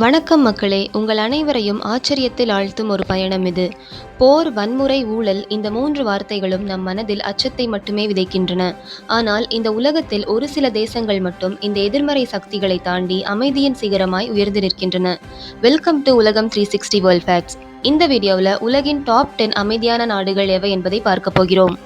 வணக்கம் மக்களே உங்கள் அனைவரையும் ஆச்சரியத்தில் ஆழ்த்தும் ஒரு பயணம் இது. போர் வன்முறை ஊழல் இந்த மூன்று வார்த்தைகளும் நம் மனதில் அச்சத்தை மட்டுமே விதைக்கின்றன. ஆனால் இந்த உலகத்தில் ஒரு சில தேசங்கள் மட்டும் இந்த எதிர்மறை சக்திகளை தாண்டி அமைதியின் சிகரமாய் உயர்ந்து நிற்கின்றன. வெல்கம் டு உலகம் த்ரீ சிக்ஸ்டி வேர்ல்ட் ஃபேக்ட்ஸ் இந்த வீடியோவில் உலகின் டாப் டென் அமைதியான நாடுகள் எவை என்பதை பார்க்க போகிறோம்.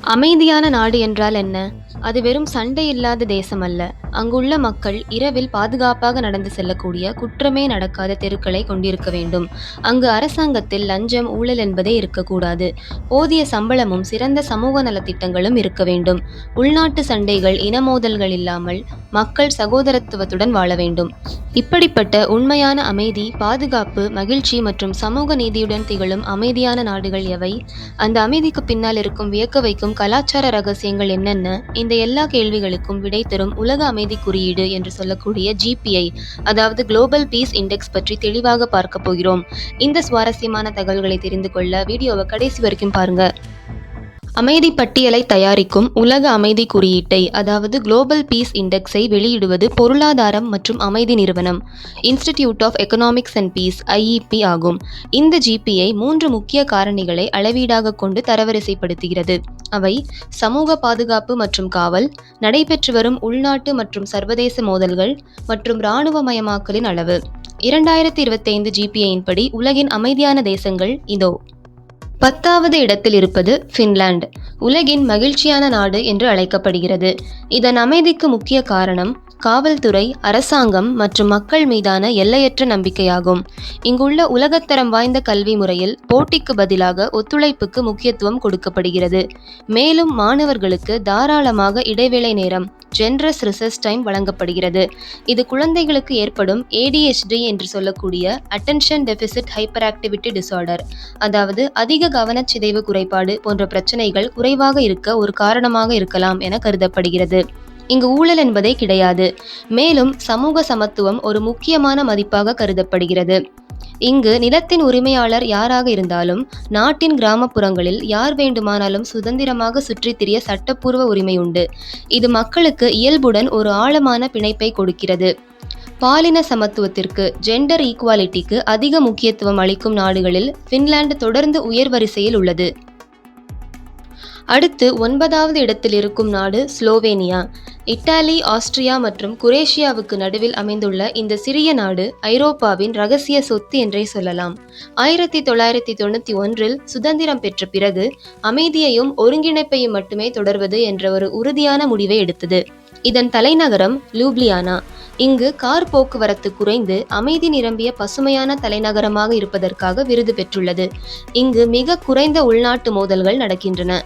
அமைதியான நாடு என்றால் என்ன? அது வெறும் சண்டை இல்லாத தேசம் அல்ல. அங்குள்ள மக்கள் இரவில் பாதுகாப்பாக நடந்து செல்லக்கூடிய குற்றமே நடக்காத தெருக்களை கொண்டிருக்க வேண்டும். அங்கு அரசாங்கத்தில் லஞ்சம் ஊழல் என்பதே இருக்கக்கூடாது. போதிய சம்பளமும் சிறந்த சமூக நலத்திட்டங்களும் இருக்க வேண்டும். உள்நாட்டு சண்டைகள் இனமோதல்கள் இல்லாமல் மக்கள் சகோதரத்துவத்துடன் வாழ வேண்டும். இப்படிப்பட்ட உண்மையான அமைதி பாதுகாப்பு மகிழ்ச்சி மற்றும் சமூக நீதியுடன் திகழும் அமைதியான நாடுகள் எவை? அந்த அமைதிக்கு பின்னால் இருக்கும் வியக்க வைக்கும் கலாச்சார ரகசியங்கள் என்னென்ன? இந்த எல்லா கேள்விகளுக்கும் விடை தரும் உலக அமைதி குறியீடு என்று சொல்லக்கூடிய ஜிபிஐ அதாவது குளோபல் பீஸ் இண்டெக்ஸ் பற்றி தெளிவாக பார்க்க போகிறோம். இந்த சுவாரஸ்யமான தகவல்களை தெரிந்து கொள்ள வீடியோவை கடைசி வரைக்கும் பாருங்க. அமைதி பட்டியலை தயாரிக்கும் உலக அமைதி குறியீட்டை அதாவது குளோபல் பீஸ் இண்டெக்ஸை வெளியிடுவது பொருளாதாரம் மற்றும் அமைதி நிறுவனம் institute of economics and peace IEP ஆகும். இந்த ஜிபிஐ மூன்று முக்கிய காரணிகளை அளவீடாக கொண்டு தரவரிசைப்படுத்துகிறது. அவை சமூக பாதுகாப்பு மற்றும் காவல் நடைபெற்று வரும் உள்நாட்டு மற்றும் சர்வதேச மோதல்கள் மற்றும் இராணுவமயமாக்கலின் அளவு. இரண்டாயிரத்தி இருபத்தைந்து ஜிபிஐயின் படி உலகின் அமைதியான தேசங்கள் இதோ. பத்தாவது இடத்தில் இருப்பது ஃபின்லாந்து. உலகின் மகிழ்ச்சியான நாடு என்று அழைக்கப்படுகிறது. இதன் அமைதிக்கு முக்கிய காரணம் காவல்துறை அரசாங்கம் மற்றும் மக்கள் மீதான எல்லையற்ற நம்பிக்கையாகும். இங்குள்ள உலகத்தரம் வாய்ந்த கல்வி முறையில் போட்டிக்கு பதிலாக ஒத்துழைப்புக்கு முக்கியத்துவம் கொடுக்கப்படுகிறது. மேலும் மாணவர்களுக்கு தாராளமாக இடைவேளை நேரம் ஜென்ரஸ் ரிசர்ச் டைம் வழங்கப்படுகிறது. இது குழந்தைகளுக்கு ஏற்படும் ஏடிஹெச்டி என்று சொல்லக்கூடிய attention deficit hyper activity disorder அதாவது அதிக கவனச்சிதைவு குறைபாடு போன்ற பிரச்சனைகள் குறைவாக இருக்க ஒரு காரணமாக இருக்கலாம் என கருதப்படுகிறது. இங்கு ஊழல் என்பதே கிடையாது. மேலும் சமூக சமத்துவம் ஒரு முக்கியமான மதிப்பாக கருதப்படுகிறது. இங்கு நிலத்தின் உரிமையாளர் யாராக இருந்தாலும் நாட்டின் கிராமப்புறங்களில் யார் வேண்டுமானாலும் சுதந்திரமாக சுற்றித் திரிய சட்டப்பூர்வ உரிமை உண்டு. இது மக்களுக்கு இயல்புடன் ஒரு ஆழமான பிணைப்பை கொடுக்கிறது. பாலின சமத்துவத்திற்கு ஜெண்டர் ஈக்குவாலிட்டிக்கு அதிக முக்கியத்துவம் அளிக்கும் நாடுகளில் பின்லாந்து தொடர்ந்து உயர் வரிசையில் உள்ளது. அடுத்து ஒன்பதாவது இடத்தில் இருக்கும் நாடு ஸ்லோவேனியா. இத்தாலி ஆஸ்திரியா மற்றும் குரேஷியாவுக்கு நடுவில் அமைந்துள்ள இந்த சிறிய நாடு ஐரோப்பாவின் ரகசிய சொத்து என்றே சொல்லலாம். ஆயிரத்தி தொள்ளாயிரத்தி தொண்ணூற்றி ஒன்றில் சுதந்திரம் பெற்ற பிறகு அமைதியையும் ஒருங்கிணைப்பையும் மட்டுமே தொடர்வது என்ற ஒரு உறுதியான முடிவை எடுத்தது. இதன் தலைநகரம் லூப்லியானா. இங்கு கார் போக்குவரத்து குறைந்து அமைதி நிரம்பிய பசுமையான தலைநகரமாக இருப்பதற்காக விருது பெற்றுள்ளது. இங்கு மிக குறைந்த உள்நாட்டு மோதல்கள் நடக்கின்றன.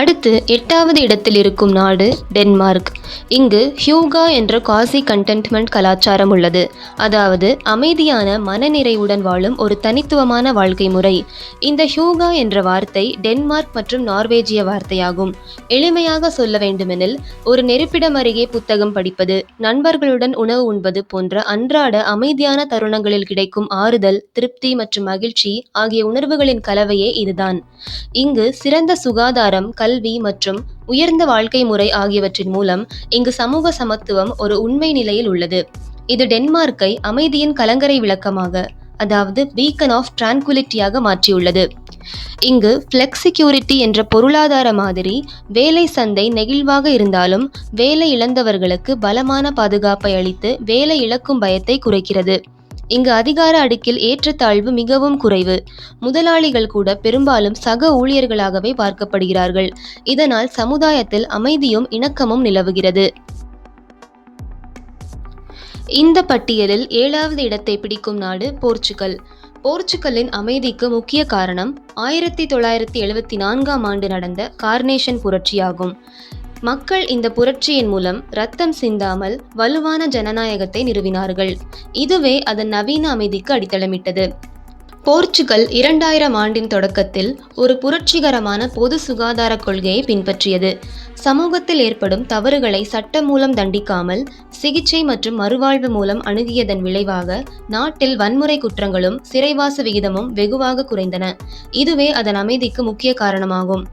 அடுத்து எட்டாவது இடத்தில் இருக்கும் நாடு டென்மார்க். இங்கு ஹியூகா என்ற காசி கண்டென்ட்மெண்ட் கலாச்சாரம் உள்ளது. அதாவது அமைதியான மனநிறைவுடன் வாழும் ஒரு தனித்துவமான வாழ்க்கை முறை. இந்த ஹியூகா என்ற வார்த்தை டென்மார்க் மற்றும் நார்வேஜிய வார்த்தையாகும். எளிமையாக சொல்ல வேண்டுமெனில் ஒரு நெருப்பிடம் அருகே புத்தகம் படிப்பது நண்பர்களுடன் உணவு உண்பது போன்ற அன்றாட அமைதியான தருணங்களில் கிடைக்கும் ஆறுதல் திருப்தி மற்றும் மகிழ்ச்சி ஆகிய உணர்வுகளின் கலவையே இதுதான். இங்கு சிறந்த சுகாதாரம் கல்வி மற்றும் உயர்ந்த வாழ்க்கை முறை ஆகியவற்றின் மூலம் இங்கு சமூக சமத்துவம் ஒரு உண்மை நிலையில் உள்ளது. இது டென்மார்க்கை அமைதியின் கலங்கரை விளக்கமாக அதாவது பீக்கன் ஆஃப் டிரான்குலிட்டியாக மாற்றியுள்ளது. இங்கு ஃப்ளெக்ஸிக்யூரிட்டி என்ற பொருளாதார மாதிரி வேலை சந்தை நெகிழ்வாக இருந்தாலும் வேலை இழந்தவர்களுக்கு பலமான பாதுகாப்பை அளித்து வேலை இழக்கும் பயத்தை குறைக்கிறது. இங்கு அதிகார அடுக்கில் ஏற்றத்தாழ்வு மிகவும் குறைவு. முதலாளிகள் கூட பெரும்பாலும் சக ஊழியர்களாகவே பார்க்கப்படுகிறார்கள். இதனால் சமுதாயத்தில் அமைதியும் இணக்கமும் நிலவுகிறது. இந்த பட்டியலில் ஏழாவது இடத்தை பிடிக்கும் நாடு போர்ச்சுகல். போர்ச்சுகலின் அமைதிக்கு முக்கிய காரணம் ஆயிரத்தி தொள்ளாயிரத்தி எழுபத்தி நான்காம் ஆண்டு நடந்த கார்னேஷன் புரட்சியாகும். மக்கள் இந்த புரட்சியின் மூலம் ரத்தம் சிந்தாமல் வலுவான ஜனநாயகத்தை நிறுவினார்கள். இதுவே அதன் நவீன அமைதிக்கு அடித்தளமிட்டது. போர்ச்சுகல் இரண்டாயிரம் ஆண்டின் தொடக்கத்தில் ஒரு புரட்சிகரமான பொது சுகாதார கொள்கையை பின்பற்றியது. சமூகத்தில் ஏற்படும் தவறுகளை சட்டம் மூலம் தண்டிக்காமல் சிகிச்சை மற்றும் மறுவாழ்வு மூலம் அணுகியதன் விளைவாக நாட்டில் வன்முறை குற்றங்களும் சிறைவாச விகிதமும் வெகுவாக குறைந்தன. இதுவே அதன் அமைதிக்கு முக்கிய காரணமாகும்.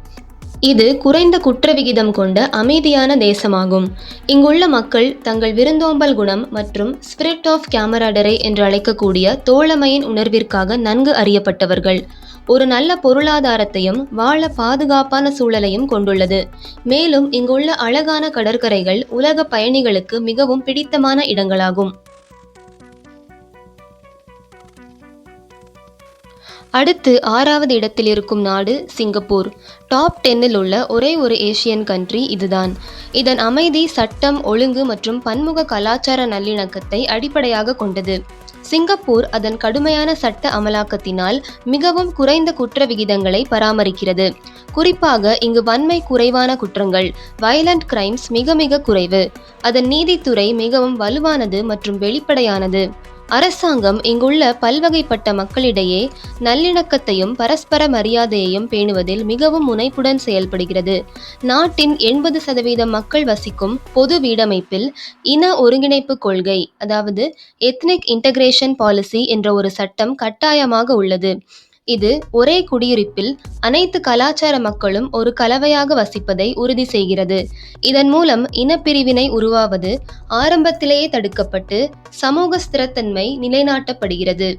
இது குறைந்த குற்ற விகிதம் கொண்ட அமைதியான தேசமாகும். இங்குள்ள மக்கள் தங்கள் விருந்தோம்பல் குணம் மற்றும் ஸ்பிரிட் ஆஃப் கேமராடரை என்று அழைக்கக்கூடிய தோழமையின் உணர்விற்காக நன்கு அறியப்பட்டவர்கள். ஒரு நல்ல பொருளாதாரத்தையும் வாழ பாதுகாப்பான சூழலையும் கொண்டுள்ளது. மேலும் இங்குள்ள அழகான கடற்கரைகள் உலக பயணிகளுக்கு மிகவும் பிடித்தமான இடங்களாகும். அடுத்து ஆறாவது இடத்தில் இருக்கும் நாடு சிங்கப்பூர். டாப் டென்னில் உள்ள ஒரே ஒரு ஏசியன் கண்ட்ரி இதுதான். இதன் அமைதி சட்டம் ஒழுங்கு மற்றும் பன்முக கலாச்சார நல்லிணக்கத்தை அடிப்படையாக கொண்டது. சிங்கப்பூர் அதன் கடுமையான சட்ட அமலாக்கத்தினால் மிகவும் குறைந்த குற்ற விகிதங்களை பராமரிக்கிறது. குறிப்பாக இங்கு வன்மை குறைவான குற்றங்கள் வயலண்ட் கிரைம்ஸ் மிக மிக குறைவு. அதன் நீதித்துறை மிகவும் வலுவானது மற்றும் வெளிப்படையானது. அரசாங்கம் இங்குள்ள பல்வகைப்பட்ட மக்களிடையே நல்லிணக்கத்தையும் பரஸ்பர மரியாதையையும் பேணுவதில் மிகவும் முனைப்புடன் செயல்படுகிறது. நாட்டின் எண்பது சதவீதம் மக்கள் வசிக்கும் பொது வீடமைப்பில் இன ஒருங்கிணைப்பு கொள்கை அதாவது எத்னிக் இன்டகிரேஷன் பாலிசி என்ற ஒரு சட்டம் கட்டாயமாக உள்ளது. இது ஒரே குடியிருப்பில் அனைத்து கலாச்சார மக்களும் ஒரு கலவையாக வசிப்பதை உறுதி செய்கிறது. இதன் மூலம் இனப்பிரிவினை உருவாவது ஆரம்பத்திலேயே தடுக்கப்பட்டு சமூக ஸ்திரத்தன்மை நிலைநாட்டப்படுகிறது.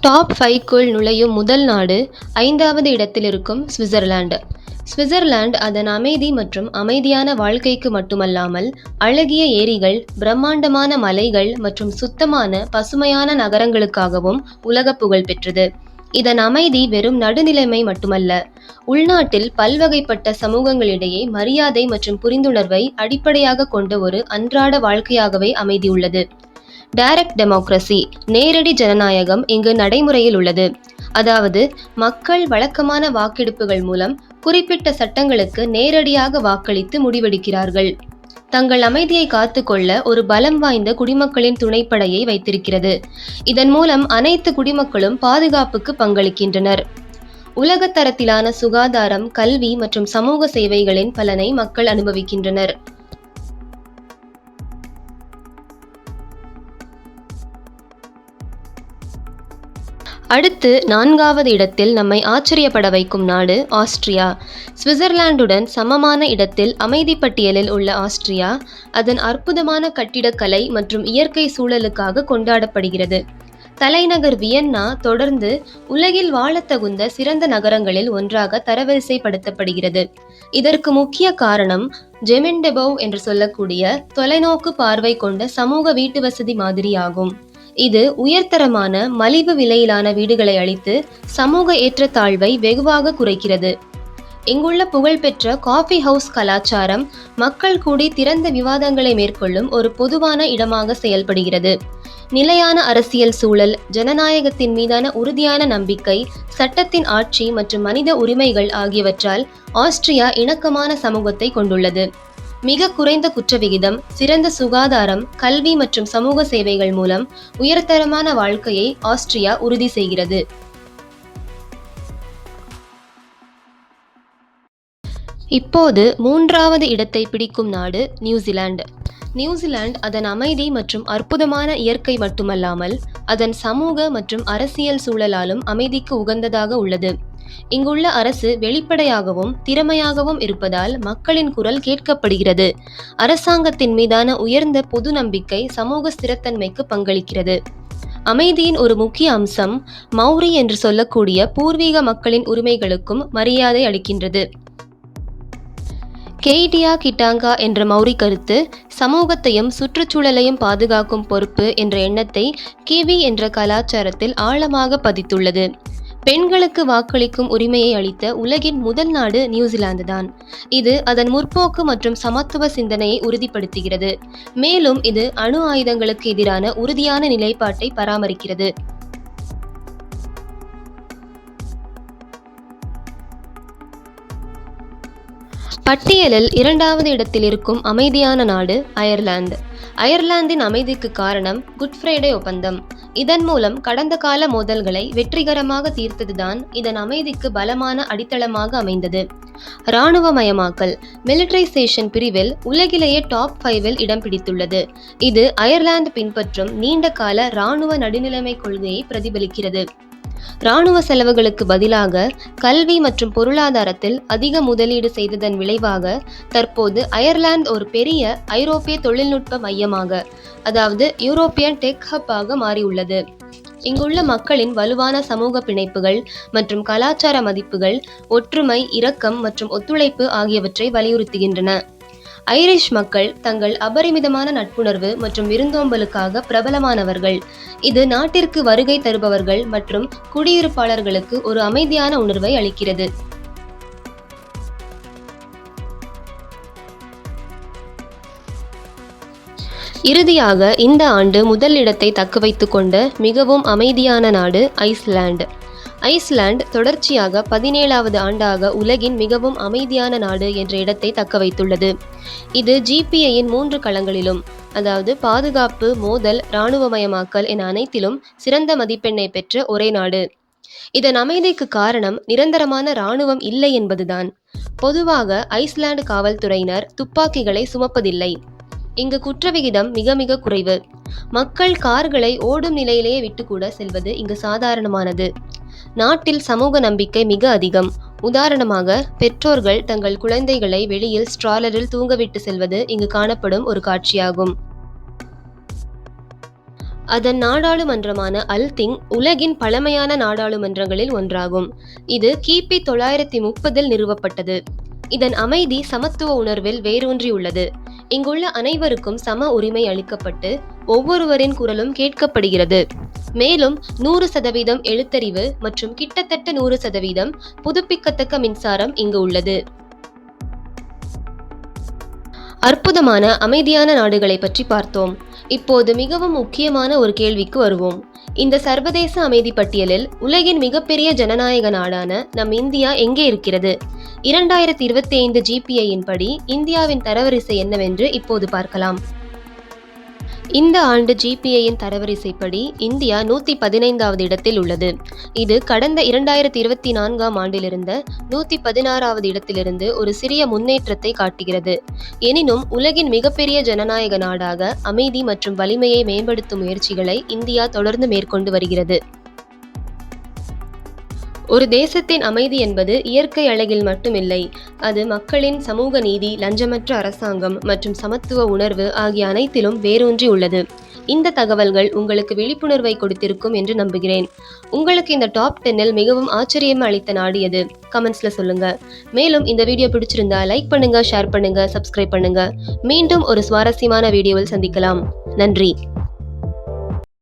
டாப் ஃபைவ்க்குள் நுழையும் முதல் நாடு ஐந்தாவது இடத்தில் இருக்கும் சுவிட்சர்லாந்து. சுவிட்சர்லாந்து அதன் அமைதி மற்றும் அமைதியான வாழ்க்கைக்கு மட்டுமல்லாமல் அழகிய ஏரிகள் பிரம்மாண்டமான மலைகள் மற்றும் சுத்தமான பசுமையான நகரங்களுக்காகவும் உலக புகழ் பெற்றது. இதன் அமைதி வெறும் நடுநிலைமை மட்டுமல்ல உள்நாட்டில் பல்வகைப்பட்ட சமூகங்களிடையே மரியாதை மற்றும் புரிந்துணர்வை அடிப்படையாக கொண்ட ஒரு அன்றாட வாழ்க்கையாகவே அமைதியுள்ளது. டைரக்ட் டெமோக்ரஸி நேரடி ஜனநாயகம் இங்கு நடைமுறையில் உள்ளது. அதாவது மக்கள் வழக்கமான வாக்கெடுப்புகள் மூலம் குறிப்பிட்ட சட்டங்களுக்கு நேரடியாக வாக்களித்து முடிவெடுக்கிறார்கள். தங்கள் அமைதியை காத்துக்கொள்ள ஒரு பலம் வாய்ந்த குடிமக்களின் துணைப்படையை வைத்திருக்கிறது. இதன் மூலம் அனைத்து குடிமக்களும் பாதுகாப்புக்கு பங்களிக்கின்றனர். உலகத்தரத்திலான சுகாதாரம் கல்வி மற்றும் சமூக சேவைகளின் பலனை மக்கள் அனுபவிக்கின்றனர். அடுத்து நான்காவது இடத்தில் நம்மை ஆச்சரியப்பட வைக்கும் நாடு ஆஸ்திரியா சுவிட்சர்லாந்துடன் சமமான இடத்தில் அமைதி பட்டியலில் உள்ள ஆஸ்திரியா அதன் அற்புதமான கட்டிடக்கலை மற்றும் இயற்கை சூழலுக்காக கொண்டாடப்படுகிறது. தலைநகர் வியன்னா தொடர்ந்து உலகில் வாழத்தகுந்த சிறந்த நகரங்களில் ஒன்றாக தரவரிசைப்படுத்தப்படுகிறது. இதற்கு முக்கிய காரணம் ஜெமெண்டெபோவ் என்று சொல்லக்கூடிய தொலைநோக்கு பார்வை கொண்ட சமூக வீட்டு வசதி மாதிரியாகும். இது உயர்தரமான மலிவு விலையிலான வீடுகளை அளித்து சமூக ஏற்றத்தாழ்வை வெகுவாக குறைக்கிறது. இங்குள்ள புகழ்பெற்ற காஃபி ஹவுஸ் கலாச்சாரம் மக்கள் கூடி திறந்த விவாதங்களை மேற்கொள்ளும் ஒரு பொதுவான இடமாக செயல்படுகிறது. நிலையான அரசியல் சூழல் ஜனநாயகத்தின் மீதான உறுதியான நம்பிக்கை சட்டத்தின் ஆட்சி மற்றும் மனித உரிமைகள் ஆகியவற்றால் ஆஸ்திரியா இணக்கமான சமூகத்தை கொண்டுள்ளது. மிக குறைந்த குற்ற விகிதம் சிறந்த சுகாதாரம் கல்வி மற்றும் சமூக சேவைகள் மூலம் உயர்தரமான வாழ்க்கையை ஆஸ்திரியா உறுதி செய்கிறது. இப்போது மூன்றாவது இடத்தை பிடிக்கும் நாடு நியூசிலாந்து. நியூசிலாந்து அதன் அமைதி மற்றும் அற்புதமான இயற்கை மட்டுமல்லாமல் அதன் சமூக மற்றும் அரசியல் சூழலாலும் அமைதிக்கு உகந்ததாக உள்ளது. இங்குள்ள அரசு வெளிப்படையாகவும் திறமையாகவும் இருப்பதால் மக்களின் குரல் கேட்கப்படுகிறது. அரசாங்கத்தின் மீதான உயர்ந்த பொது நம்பிக்கை சமூக ஸ்திரத்தன்மைக்கு பங்களிக்கிறது. அமைதியின் ஒரு முக்கிய அம்சம் மௌரி என்று சொல்லக்கூடிய பூர்வீக மக்களின் உரிமைகளுக்கும் மரியாதை அளிக்கின்றது. கெய்டியா கிட்டாங்கா என்ற மௌரி கருத்து சமூகத்தையும் சுற்றுச்சூழலையும் பாதுகாக்கும் பொறுப்பு என்ற எண்ணத்தை கிவி என்ற கலாச்சாரத்தில் ஆழமாக பதித்துள்ளது. பெண்களுக்கு வாக்களிக்கும் உரிமையை அளித்த உலகின் முதல் நாடு நியூசிலாந்து தான் இது அதன் முற்போக்கு மற்றும் சமத்துவ சிந்தனையை உறுதிப்படுத்துகிறது. மேலும் இது அணு ஆயுதங்களுக்கு எதிரான உறுதியான நிலைப்பாட்டை பராமரிக்கிறது. பட்டியலில் இரண்டாவது இடத்தில் இருக்கும் அமைதியான நாடு அயர்லாந்து. அயர்லாந்தின் அமைதிக்கு காரணம் குட் ஃப்ரைடே ஒப்பந்தம். இதன் மூலம் கடந்த கால மோதல்களை வெற்றிகரமாக தீர்த்ததுதான் இதன் அமைதிக்கு பலமான அடித்தளமாக அமைந்தது. இராணுவமயமாக்கல் மிலிட்டரைசேஷன் பிரிவில் உலகிலேயே டாப் ஃபைவில் இடம் பிடித்துள்ளது. இது அயர்லாந்து பின்பற்றும் நீண்ட கால இராணுவ நடுநிலைமை கொள்கையை பிரதிபலிக்கிறது. இராணுவ செலவுகளுக்கு பதிலாக கல்வி மற்றும் பொருளாதாரத்தில் அதிக முதலீடு செய்ததன் விளைவாக தற்போது அயர்லாந்து ஒரு பெரிய ஐரோப்பிய தொழில்நுட்ப மையமாக அதாவது யூரோப்பியன் டெக் ஹப்பாக மாறியுள்ளது. இங்குள்ள மக்களின் வலுவான சமூக பிணைப்புகள் மற்றும் கலாச்சார மதிப்புகள் ஒற்றுமை இரக்கம் மற்றும் ஒத்துழைப்பு ஆகியவற்றை வலியுறுத்துகின்றன. ஐரிஷ் மக்கள் தங்கள் அபரிமிதமான நட்புணர்வு மற்றும் விருந்தோம்பலுக்காக பிரபலமானவர்கள். இது நாட்டிற்கு வருகை தருபவர்கள் மற்றும் குடியிருப்பாளர்களுக்கு ஒரு அமைதியான உணர்வை அளிக்கிறது. இறுதியாக இந்த ஆண்டு முதல் இடத்தை தக்கவைத்துக் கொண்ட மிகவும் அமைதியான நாடு ஐஸ்லாண்டு ஐஸ்லாந்து தொடர்ச்சியாக பதினேழாவது ஆண்டாக உலகின் மிகவும் அமைதியான நாடு என்ற இடத்தை தக்க வைத்துள்ளது. இது ஜிபிஐயின் மூன்று களங்களிலும் அதாவது பாதுகாப்பு மோதல் இராணுவமயமாக்கல் என அனைத்திலும் சிறந்த மதிப்பெண்ணை பெற்ற ஒரே நாடு. இதன் அமைதிக்கு காரணம் நிரந்தரமான இராணுவம் இல்லை என்பதுதான். பொதுவாக ஐஸ்லாந்து காவல்துறையினர் துப்பாக்கிகளை சுமப்பதில்லை. இங்கு குற்ற விகிதம் மிக மிக குறைவு. மக்கள் கார்களை ஓடும் நிலையிலேயே விட்டுக்கூட செல்வது இங்கு சாதாரணமானது. நாட்டில் சமூக நம்பிக்கை மிக அதிகம். உதாரணமாக பெற்றோர்கள் தங்கள் குழந்தைகளை வெளியில் ஸ்ட்ராலரில் தூங்கவிட்டு செல்வது இங்கு காணப்படும் ஒரு காட்சியாகும். அதன் நாடாளுமன்றமான அல்திங் உலகின் பழமையான நாடாளுமன்றங்களில் ஒன்றாகும். இது கிபி தொள்ளாயிரத்தி முப்பதில் நிறுவப்பட்டது. இதன் அமைதி சமத்துவ உணர்வில் வேரூன்றியுள்ளது. இங்குள்ள அனைவருக்கும் சம உரிமை அளிக்கப்பட்டு ஒவ்வொருவரின் குரலும் கேட்கப்படுகிறது. மேலும் நூறு சதவீதம் எழுத்தறிவு மற்றும் கிட்டத்தட்ட நூறு சதவீதம் புதுப்பிக்கத்தக்க மின்சாரம் இங்கு உள்ளது. அற்புதமான அமைதியான நாடுகளை பற்றி பார்த்தோம். இப்போது மிகவும் முக்கியமான ஒரு கேள்விக்கு வருவோம். இந்த சர்வதேச அமைதி பட்டியலில் உலகின் மிகப்பெரிய ஜனநாயக நாடான நம் இந்தியா எங்கே இருக்கிறது? இரண்டாயிரத்தி இருபத்தி ஐந்து ஜிபிஐயின் படி இந்தியாவின் தரவரிசை என்னவென்று இப்போது பார்க்கலாம். இந்த ஆண்டு ஜிபிஐயின் தரவரிசைப்படி இந்தியா நூற்றி பதினைந்தாவது இடத்தில் உள்ளது. இது கடந்த இரண்டாயிரத்தி இருபத்தி நான்காம் ஆண்டிலிருந்த நூற்றி பதினாறாவது இடத்திலிருந்து ஒரு சிறிய முன்னேற்றத்தை காட்டுகிறது. எனினும் உலகின் மிகப்பெரிய ஜனநாயக நாடாக அமைதி மற்றும் வலிமையை மேம்படுத்தும் முயற்சிகளை இந்தியா தொடர்ந்து மேற்கொண்டு வருகிறது. ஒரு தேசத்தின் அமைதி என்பது இயற்கை அழகில் மட்டுமில்லை. அது மக்களின் சமூக நீதி லஞ்சமற்ற அரசாங்கம் மற்றும் சமத்துவ உணர்வு ஆகிய அனைத்திலும் வேரூன்றி உள்ளது. இந்த தகவல்கள் உங்களுக்கு விழிப்புணர்வை கொடுத்திருக்கும் என்று நம்புகிறேன். உங்களுக்கு இந்த டாப் டென்னில் மிகவும் ஆச்சரியம் அளித்த நாடு எது? கமெண்ட்ஸ்ல சொல்லுங்க. மேலும் இந்த வீடியோ பிடிச்சிருந்தா லைக் பண்ணுங்க ஷேர் பண்ணுங்க சப்ஸ்கிரைப் பண்ணுங்க. மீண்டும் ஒரு சுவாரஸ்யமான வீடியோவில் சந்திக்கலாம். நன்றி.